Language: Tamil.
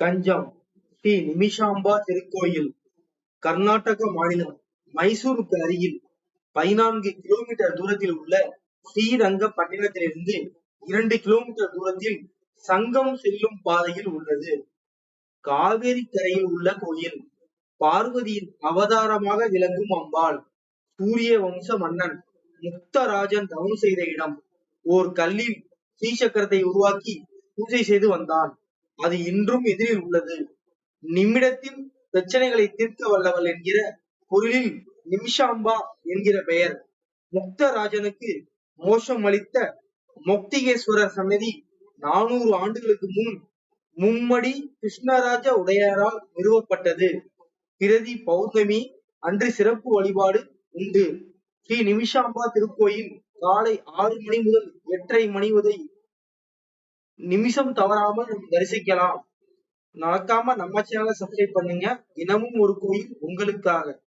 கஞ்சம் டி. நிமிஷாம்பா திருக்கோயில் கர்நாடக மாநிலம் மைசூருக்கு அருகில் பதினான்கு கிலோமீட்டர் தூரத்தில் உள்ள ஸ்ரீரங்கப்பட்டினத்திலிருந்து இரண்டு கிலோமீட்டர் தூரத்தில் சங்கம் செல்லும் பாதையில் உள்ளது. காவேரி கரையில் உள்ள கோயில் பார்வதியின் அவதாரமாக விளங்கும் அம்பாள் சூரிய வம்ச மன்னன் முக்தராஜன் தவம் செய்த இடம். ஓர் கல்லில் ஸ்ரீசக்கரத்தை உருவாக்கி பூஜை செய்து வந்தான். அது இன்றும் எதிரில் உள்ளது. நிமிடத்தில் பிரச்சனைகளை தீர்க்க வல்லவள் என்கிற பொருளில் நிமிஷாம்பா என்கிற பெயர். முக்தராஜனுக்கு மோஷம் அளித்த மொக்திகேஸ்வரர் சன்னதி நானூறு ஆண்டுகளுக்கு முன் மும்மடி கிருஷ்ணராஜ உடையாரால் நிறுவப்பட்டது. பிரதி பௌர்ணமி அன்று சிறப்பு வழிபாடு உண்டு. ஸ்ரீ நிமிஷாம்பா திருக்கோயில் காலை ஆறு மணி முதல் எட்டரை மணி வரை நிமிஷம் தவறாமல் நம்ம தரிசிக்கலாம். மறக்காம நம்ம சேனலை சப்ஸ்கிரைப் பண்ணுங்க. தினமும் ஒரு கோயில் உங்களுக்காக.